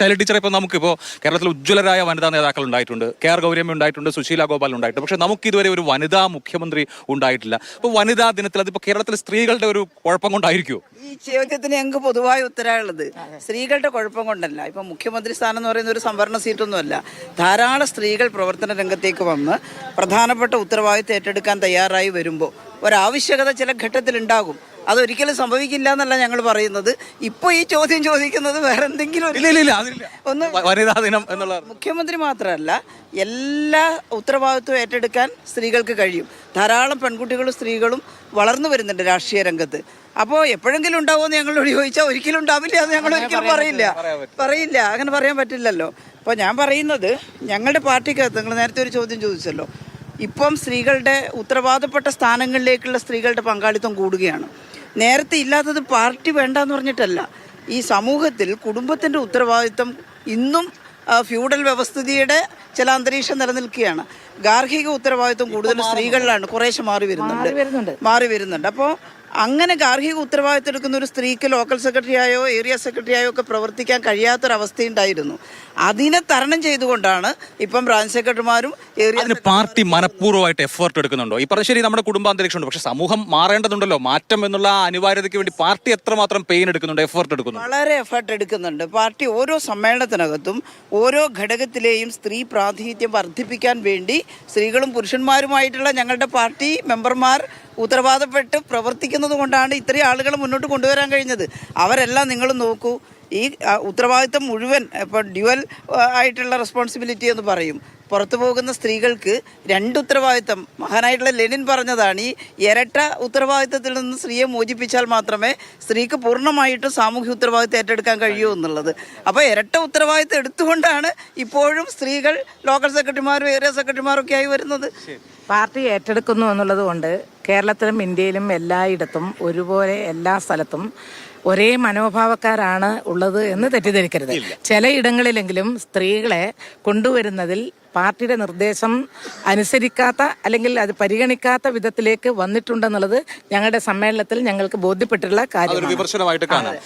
Shaila teacher ഇപ്പോൾ നമുക്കിപ്പോൾ കേരളത്തിൽ ഉജ്ജ്വലരായ വനിതാ നേതാക്കൾ ഉണ്ടായിട്ടുണ്ട്. കെ ആർ ഗൗരിയമ്മ ഉണ്ടായിട്ടുണ്ട് സുശീല ഗോപാൽ ഉണ്ടായിട്ടുണ്ട്. പക്ഷേ നമുക്ക് ഇതുവരെ ഒരു വനിതാ മുഖ്യമന്ത്രി ഉണ്ടായിട്ടില്ല. അപ്പോൾ വനിതാ ദിനത്തിൽ അതിപ്പോൾ കേരളത്തിലെ സ്ത്രീകളുടെ ഒരു കുഴപ്പം കൊണ്ടായിരിക്കുമോ ഈ ചോദ്യത്തിന് ഞങ്ങൾക്ക് പൊതുവായ ഉത്തരവുള്ളത് സ്ത്രീകളുടെ കുഴപ്പം കൊണ്ടല്ല. ഇപ്പം മുഖ്യമന്ത്രി സ്ഥാനം എന്ന് പറയുന്ന ഒരു സംവരണ സീറ്റൊന്നുമല്ല. ധാരാളം സ്ത്രീകൾ പ്രവർത്തന രംഗത്തേക്ക് വന്ന് പ്രധാനപ്പെട്ട ഉത്തരവാദിത്തം ഏറ്റെടുക്കാൻ തയ്യാറായി വരുമ്പോൾ ഒരാവശ്യകത ചില ഘട്ടത്തിൽ ഉണ്ടാകും അതൊരിക്കലും സംഭവിക്കില്ല എന്നല്ല ഞങ്ങൾ പറയുന്നത്. ഇപ്പോൾ ഈ ചോദ്യം ചോദിക്കുന്നത് വേറെ എന്തെങ്കിലും ഒരു- ഒന്ന് വ- വനിതാ ദിനം എന്നുള്ള മുഖ്യമന്ത്രി മാത്രമല്ല എല്ലാ ഉത്തരവാദിത്വവും ഏറ്റെടുക്കാൻ സ്ത്രീകൾക്ക് കഴിയും. ധാരാളം പെൺകുട്ടികളും സ്ത്രീകളും വളർന്നു വരുന്നുണ്ട് രാഷ്ട്രീയ രംഗത്ത്. അപ്പോൾ എപ്പോഴെങ്കിലും ഉണ്ടാവുമെന്ന് ഞങ്ങളോട് ചോദിച്ചാൽ ഒരിക്കലും ഉണ്ടാവില്ല എന്ന് ഞങ്ങൾ ഒരിക്കലും പറയില്ല. പറയില്ല അങ്ങനെ പറയാൻ പറ്റില്ലല്ലോ. അപ്പോൾ ഞാൻ പറയുന്നത് ഞങ്ങളുടെ പാർട്ടിക്കകത്ത് നിങ്ങൾ നേരത്തെ ഒരു ചോദ്യം ചോദിച്ചല്ലോ. ഇപ്പം സ്ത്രീകളുടെ ഉത്തരവാദപ്പെട്ട സ്ഥാനങ്ങളിലേക്കുള്ള സ്ത്രീകളുടെ പങ്കാളിത്തം കൂടുകയാണ്. നേരത്തെ ഇല്ലാത്തത് പാർട്ടി വേണ്ടെന്ന് പറഞ്ഞിട്ടല്ല. ഈ സമൂഹത്തിൽ കുടുംബത്തിന്റെ ഉത്തരവാദിത്തം ഇന്നും ഫ്യൂഡൽ വ്യവസ്ഥിതിയുടെ ചില അന്തരീക്ഷം നിലനിൽക്കുകയാണ്. ഗാർഹിക ഉത്തരവാദിത്വം കൂടുതൽ സ്ത്രീകളിലാണ്. കുറേശ്ശെ മാറി വരുന്നുണ്ട്. മാറി വരുന്നുണ്ട്. അപ്പോൾ അങ്ങനെ ഗാർഹിക ഉത്തരവാദിത്തം എടുക്കുന്ന ഒരു സ്ത്രീക്ക് ലോക്കൽ സെക്രട്ടറിയായോ ഏരിയ സെക്രട്ടറിയായോ ഒക്കെ പ്രവർത്തിക്കാൻ കഴിയാത്തൊരവസ്ഥയുണ്ടായിരുന്നു അതിനെ തരണം ചെയ്തുകൊണ്ടാണ് ഇപ്പം ബ്രാഞ്ച് സെക്രട്ടറിമാരും ഏരിയ പാർട്ടി മനഃപൂർവമായിട്ട് എഫേർട്ട് എടുക്കുന്നുണ്ടോ? ഈ പറഞ്ഞ ശരി നമ്മുടെ കുടുംബാന്തരീക്ഷമുണ്ട് പക്ഷേ സമൂഹം മാറേണ്ടതുണ്ടല്ലോ. മാറ്റം എന്നുള്ള അനിവാര്യതയ്ക്ക് വേണ്ടി പാർട്ടി എത്രമാത്രം പെയിൻ എടുക്കുന്നുണ്ട് എഫേർട്ട് എടുക്കുന്നു വളരെ എഫേർട്ട് എടുക്കുന്നുണ്ട്. പാർട്ടി ഓരോ സമ്മേളനത്തിനകത്തും ഓരോ ഘടകത്തിലെയും സ്ത്രീ പ്രാതിനിധ്യം വർദ്ധിപ്പിക്കാൻ വേണ്ടി സ്ത്രീകളും പുരുഷന്മാരുമായിട്ടുള്ള ഞങ്ങളുടെ പാർട്ടി മെമ്പർമാർ ഉത്തരവാദപ്പെട്ട് പ്രവർത്തിക്കുന്നത് കൊണ്ടാണ് ഇത്രയും ആളുകൾ മുന്നോട്ട് കൊണ്ടുവരാൻ കഴിഞ്ഞത്. അവരെല്ലാം നിങ്ങൾ നോക്കൂ. ഈ ഉത്തരവാദിത്വം മുഴുവൻ ഇപ്പോൾ ഡ്യുവൽ ആയിട്ടുള്ള റെസ്പോൺസിബിലിറ്റി എന്ന് പറയും. പുറത്തു പോകുന്ന സ്ത്രീകൾക്ക് രണ്ട് ഉത്തരവാദിത്തം. മഹാനായിട്ടുള്ള ലെനിൻ പറഞ്ഞതാണ് ഈ ഇരട്ട ഉത്തരവാദിത്തത്തിൽ നിന്ന് സ്ത്രീയെ മോചിപ്പിച്ചാൽ മാത്രമേ സ്ത്രീക്ക് പൂർണമായിട്ടും സാമൂഹ്യ ഉത്തരവാദിത്തം ഏറ്റെടുക്കാൻ കഴിയൂ എന്നുള്ളത്. അപ്പോൾ ഇരട്ട ഉത്തരവാദിത്തം എടുത്തുകൊണ്ടാണ് ഇപ്പോഴും സ്ത്രീകൾ ലോക്കൽ സെക്രട്ടറിമാരും ഏരിയ സെക്രട്ടറിമാരും ഒക്കെ ആയി വരുന്നത്. പാർട്ടി ഏറ്റെടുക്കുന്നു എന്നുള്ളത് കൊണ്ട് കേരളത്തിലും ഇന്ത്യയിലും എല്ലായിടത്തും ഒരുപോലെ എല്ലാ സ്ഥലത്തും ഒരേ മനോഭാവക്കാരാണ് ഉള്ളത് എന്ന് തെറ്റിദ്ധരിക്കരുത്. ചിലയിടങ്ങളിലെങ്കിലും സ്ത്രീകളെ കൊണ്ടുവരുന്നതിൽ പാർട്ടിയുടെ നിർദ്ദേശം അനുസരിക്കാത്ത അല്ലെങ്കിൽ അത് പരിഗണിക്കാത്ത വിധത്തിലേക്ക് വന്നിട്ടുണ്ടെന്നുള്ളത് ഞങ്ങളുടെ സമ്മേളനത്തിൽ ഞങ്ങൾക്ക് ബോധ്യപ്പെട്ടിട്ടുള്ള കാര്യം കാര്യമാണ്.